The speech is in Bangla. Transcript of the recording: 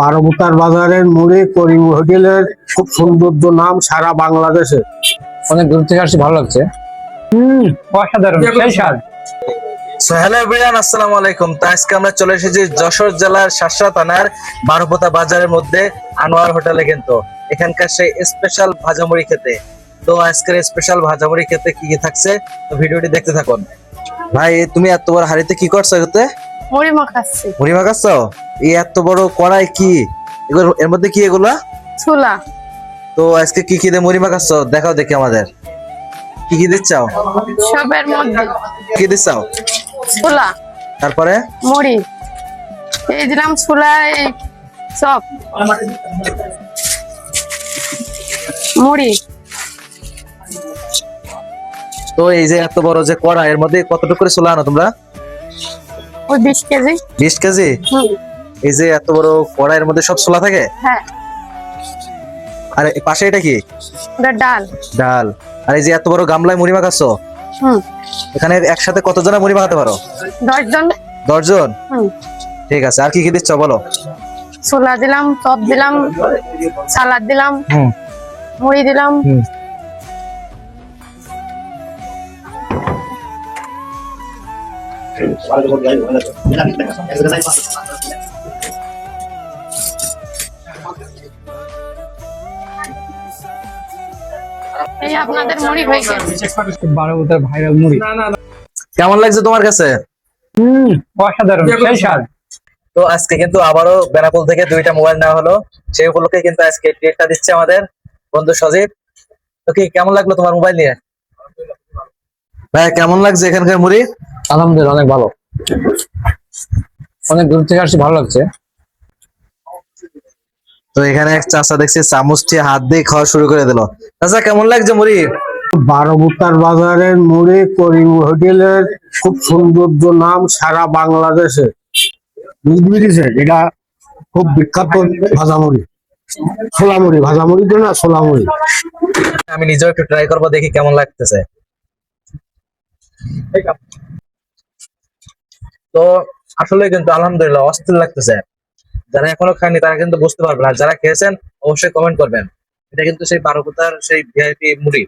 বারোবুতার বাজারের মুড়ি করিম হোটেলের খুব সৌন্দর্য নাম সারা বাংলাদেশে। অনেক দূর থেকে আসছি ভালো লাগছে। হুম অসাধারণ সেই স্বাদ। হ্যালো এভরিওয়ান আসসালামু আলাইকুম। তো আজকে আমরা চলে এসেছি যশোর জেলার শাসা থানার বারোপোতা বাজারের মধ্যে আনোয়ার হোটেলে কিন্তু। এখানকার সেই স্পেশাল ভাজামুড়ি খেতে। তো আজকের স্পেশাল ভাজামুড়ি খেতে কি কি থাকছে? তো ভিডিওটি দেখতে থাকুন। ভাই তুমি এত বড় হাড়িতে কি করছ এতে? মুড়ি মাখাচ্ছি। মুড়ি মাখাচ্ছ? এই এত বড় কড়াই কি? এগুলো এর মধ্যে কি এগুলা? ছোলা। তো আজকে কি কি দিয়ে মুড়ি মাখাচ্ছ? দেখাও দেখি আমাদের। কি কি দিচ্ছাও সবের মধ্যে। কি দিচ্ছাও ছোলা। তারপরে? মুড়ি। এই দিলাম ছোলা এই সব। মুড়ি। তো এই যে এত বড় যে কড়াই এর মধ্যে কতটুকু করে চলে আনো তোমরা? ওই বিশ কেজি। বিশ কেজি? এই যে এত বড় কড়াইয়ের মধ্যে সব ছোলা থাকে? হ্যাঁ। আর পাশে এটা কি? ডাল। ডাল। আর এই যে এত বড় গামলায় মুড়ি মাখাচ্ছ? হুম। এখানে একসাথে কতজনা মুড়ি মাখাতে পারো? দশ জন দশজন? হুম। ঠিক আছে আর কি কি দিচ্ছ বলো? ছোলা দিলাম চপ দিলাম সালাদ দিলাম হুম। মুড়ি দিলাম। হুম। এই আপনাদের মুড়ি হয়ে গেছে। বারো ভাইরাল মুড়ি। কেমন লাগছে তোমার কাছে? হুম অসাধারণ সেই স্বাদ। তো আজকে কিন্তু আবারও বেনাপুল থেকে দুইটা মোবাইল নেওয়া হলো। সেই উপলক্ষে কিন্তু আজকে ট্রিটটা দিচ্ছে আমাদের বন্ধু সজীব। তো কি কেমন লাগল তোমার মোবাইল নিয়ে? ভাই কেমন লাগছে এখানকার মুড়ি? আলহামদুলিল্লাহ অনেক ভালো। অনেক দূর থেকে আসছি ভালো লাগছে। তো এখানে এক চাচা দেখছি চামচ দিয়ে হাত দিয়ে খাওয়া শুরু করে দিল। চাচা কেমন লাগছে মুড়ি? বারোবুতার বাজারের মুড়ি করিম হোটেলের খুব সৌন্দর্য নাম সারা বাংলাদেশে। বুঝতে এটা খুব বিখ্যাত ভাজামুড়ি ছোলামুড়ি ভাজামুড়ি তো না ছোলামুড়ি আমি নিজেও একটু ট্রাই করব দেখি কেমন লাগতেছে। তো আসলে কিন্তু আলহামদুলিল্লাহ অস্থির লাগতেছে। যারা এখনও খাননি, তারা কিন্তু বুঝতে পারবে না যারা খেয়েছেন, অবশ্যই কমেন্ট করবেন। এটা কিন্তু সেই বারোকুতার সেই ভিআইপি মুড়ি।